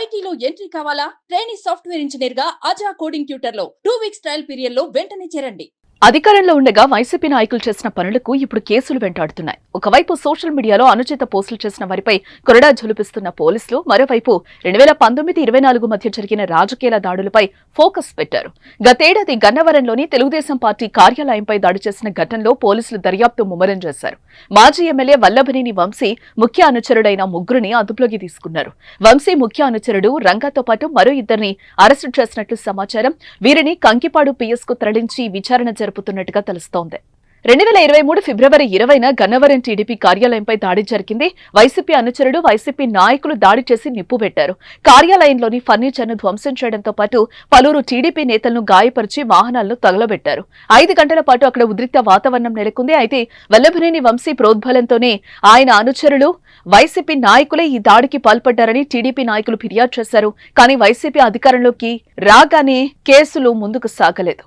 ఐటీలో ఎంట్రీ కావాలా? Training software ఇంజనీర్గా అజా కోడింగ్ ట్యూటర్లో టూ వీక్స్ ట్రయల్ పీరియడ్లో వెంటనే చేరండి. అధికారంలో ఉండగా వైసీపీ నాయకులు చేసిన పనులకు ఇప్పుడు కేసులు వెంటాడుతున్నాయి. ఒకవైపు సోషల్ మీడియాలో అనుచిత పోస్టులు చేసిన వారిపై కొరడా జులిపిస్తున్న పోలీసులు మరోవైపు రెండు వేల పంతొమ్మిది ఇరవై నాలుగు మధ్య జరిగిన రాజకీయాల దాడులపై ఫోకస్ పెట్టారు. గతేడాది గన్నవరంలోని తెలుగుదేశం పార్టీ కార్యాలయంపై దాడి చేసిన ఘటనలో పోలీసులు దర్యాప్తు ముమ్మరం చేశారు. మాజీ ఎమ్మెల్యే వల్లభనేని వంశీ ముఖ్య అనుచరుడైన ముగ్గురిని అదుపులోకి తీసుకున్నారు. వంశీ ముఖ్య అనుచరుడు రంగాతో పాటు మరో ఇద్దరిని అరెస్టు చేసినట్లు సమాచారం వీరిని కంకిపాడు పిఎస్కు తరలించి విచారణ జరుపుతున్నట్టుగా తెలుస్తోంది. రెండు వేల ఇరవై మూడు ఫిబ్రవరి ఇరవైన గన్నవరం టీడీపీ కార్యాలయంపై దాడి జరిగింది. వైసీపీ అనుచరుడు వైసీపీ నాయకులు దాడి చేసి నిప్పు పెట్టారు. కార్యాలయంలోని ఫర్నిచర్ను ధ్వంసం చేయడంతో పాటు పలువురు టీడీపీ నేతలను గాయపరిచి వాహనాలను తగలబెట్టారు. ఐదు గంటల పాటు అక్కడ ఉద్రిక్త వాతావరణం నెలకొంది. అయితే వల్లభనేని వంశీ ప్రోద్బలంతోనే ఆయన అనుచరులు వైసీపీ నాయకులే ఈ దాడికి పాల్పడ్డారని టీడీపీ నాయకులు ఫిర్యాదు చేశారు. కానీ వైసీపీ అధికారంలోకి రాగానే కేసులు ముందుకు సాగలేదు.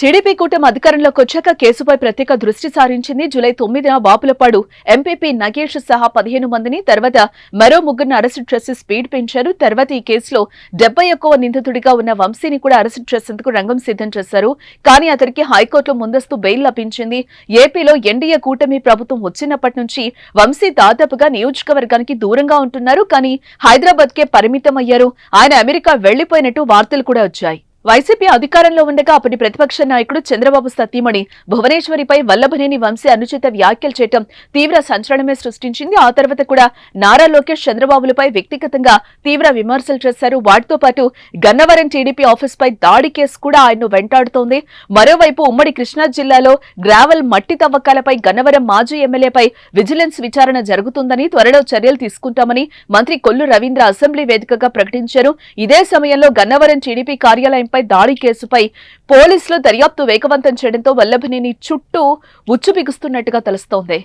టీడీపీ కూటమి అధికారంలోకి వచ్చాక కేసుపై ప్రత్యేక దృష్టి సారించింది. జూలై తొమ్మిదిన బాపులపాడు ఎంపీపీ నగేష్ సహా పదిహేను మందిని తర్వాత మరో ముగ్గురిని అరెస్టు చేసి స్పీడ్ పెంచారు. తర్వాత ఈ కేసులో డెబ్బై ఎక్కువ నిందితుడిగా ఉన్న వంశీని కూడా అరెస్టు చేసేందుకు రంగం సిద్ధం చేశారు. కానీ అతనికి హైకోర్టులో ముందస్తు బెయిల్ లభించింది. ఏపీలో ఎన్డీఏ కూటమి ప్రభుత్వం వచ్చినప్పటి నుంచి వంశీ దాదాపుగా నియోజకవర్గానికి దూరంగా ఉంటున్నారు. కానీ హైదరాబాద్ కే పరిమితం అయ్యారు ఆయన అమెరికా వెళ్ళిపోయినట్టు వార్తలు కూడా వచ్చాయి. వైసీపీ అధికారంలో ఉండగా అప్పటి ప్రతిపక్ష నాయకుడు చంద్రబాబు సతీమణి భువనేశ్వరిపై వల్లభనేని వంశీ అనుచిత వ్యాఖ్యలు చేయటం తీవ్ర సంచలనమే సృష్టించింది. ఆ తర్వాత కూడా నారా లోకేష్ చంద్రబాబులపై వ్యక్తిగతంగా తీవ్ర విమర్శలు చేశారు. వాటితో పాటు గన్నవరం టీడీపీ ఆఫీస్పై దాడి కేసు కూడా ఆయన్ను వెంటాడుతోంది. మరోవైపు ఉమ్మడి కృష్ణా జిల్లాలో గ్రావెల్ మట్టి తవ్వకాలపై గన్నవరం మాజీ ఎమ్మెల్యేపై విజిలెన్స్ విచారణ జరుగుతుందని త్వరలో చర్యలు తీసుకుంటామని మంత్రి కొల్లు రవీంద్ర అసెంబ్లీ వేదికగా ప్రకటించారు. ఇదే సమయంలో గన్నవరం టీడీపీ కార్యాలయం పై దాడి కేసుపై పోలీసులు దర్యాప్తు వేగవంతం చేయడంతో వల్లభనేని చుట్టూ ఉచ్చు బిగుస్తున్నట్టుగా తెలుస్తోంది.